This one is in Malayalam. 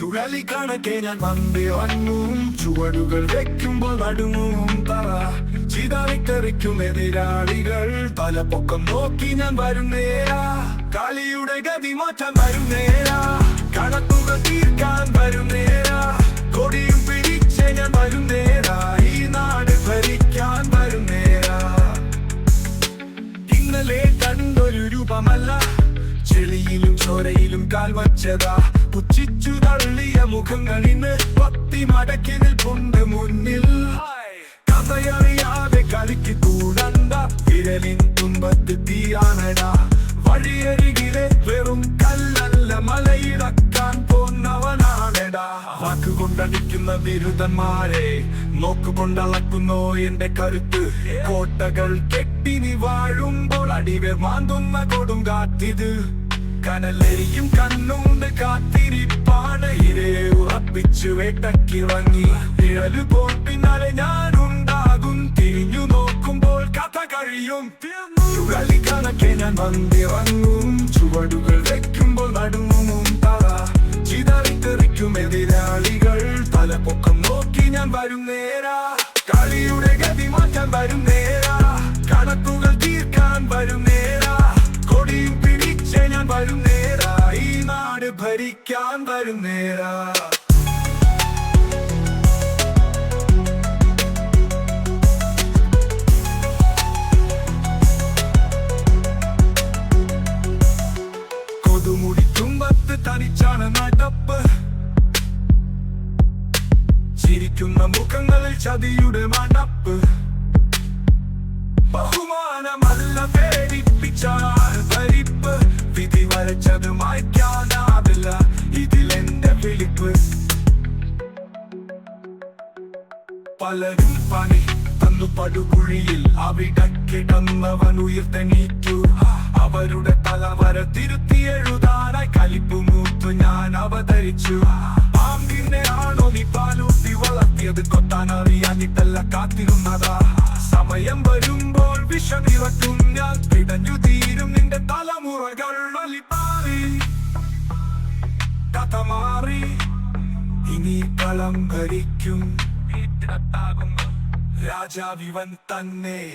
ചുഴലി കണക്കെ ഞാൻ വന്നും ചുവടുകൾ വെക്കുമ്പോൾ നടുങ്ങും തറ ചിതറിത്തെറിക്കും എതിരാളികൾ തലപ്പൊക്കം നോക്കി ഞാൻ വരുന്നേരാ. കളിയുടെ ഗതി മാറ്റാൻ വരുന്നേരാ. കണക്കുകൾ തീർക്കാൻ വരുന്നേരാ. കൊടിയും പിടിച്ച് ഞാൻ വരുന്നേരാ. ഈ നാട് ഭരിക്കാൻ വരുന്നേരാ. ഇന്നലെ കണ്ടൊരു രൂപമല്ല. ചെളിയിലും ചോരയിലും കാൽ വച്ചതാ. പുച്ഛിച്ചു തള്ളിയ മുഖങ്ങൾ ഇന്ന് പത്തി മടക്കി നിൽപ്പുണ്ട് മുന്നിൽ. കഥയറിയാതെ കളിക്ക് കൂടണ്ട. വിരലിൻ തുമ്പത്ത് തീയാനടാ വഴിയരികിലെ വെറും കല്ലല്ല മലയിളക്കാൻ പോന്നവനാണെടാ. വാക്കുകൊണ്ടടിക്കുന്ന ബിരുദന്മാരെ നോക്കുകൊണ്ടളക്കുന്നോ എന്റെ കരുത്ത്. കോട്ടകൾ കെട്ടിനി വാഴുമ്പോൾ അടിവെ മാന്തുന്ന കൊടുങ്കാറ്റിത്. കനലെരിയും ഇരേ ഉറപ്പിച്ചു വേട്ടക്കിറങ്ങി നിഴൽ പോൽ പിന്നാലെ ഞാനുണ്ടാകും. തിരിഞ്ഞു നോക്കുമ്പോൾ കഥ കഴിയും. ചുഴലി കണക്കെ ഞാൻ വന്നിറങ്ങും. ചുവടുകൾ വെക്കുമ്പോൾ നടുങ്ങും. തറ ചിതറിത്തെറിക്കും എതിരാളികൾ. തലപ്പൊക്കം നോക്കി ഞാൻ വരും നേരാ. കളിയുടെ ഗതി മാറ്റാൻ വരും നേരാ. കണക്കുകൾ തീർക്കാൻ വരും നേരാ. കൊടിയും പിടിച്ച് ഞാൻ വരും നേരാ. ഈ നാട് ഭരിക്കാൻ വരും നേരാ. നടപ്പ് ചിരിക്കുന്ന മുഖങ്ങളിൽ ചതിയുടെ മണപ്പ്. ബഹുമാനമല്ല പേടിപ്പിച്ചാണ് ഭരിപ്പ് വിധി വരച്ചത് മായ്ക്കാനാവില്ല ഇതിലെന്റെ വിളിപ്പ്. പലരും പണി തന്നു പടുകുഴിയിൽ അവിടെ കിടന്നവൻ ഉയർത്തെണീറ്റു. അവരുടെ തലവര തിരുത്തി അവതരിച്ചു. ആണോ നീ പാലൂട്ടി വളർത്തിയത്? കൊത്താൻ അറിയാനിട്ടല്ല കാത്തിരുന്നതാ. സമയം വരുമ്പോൾ വിഷമിറക്കും ഞാൻ. പിടഞ്ഞു തീരും നിന്റെ തലമുറകൾ വലിപ്പാറി. കഥ മാറി. ഇനി കളം ഭരിക്കും രാജാവിവൻ തന്നെ.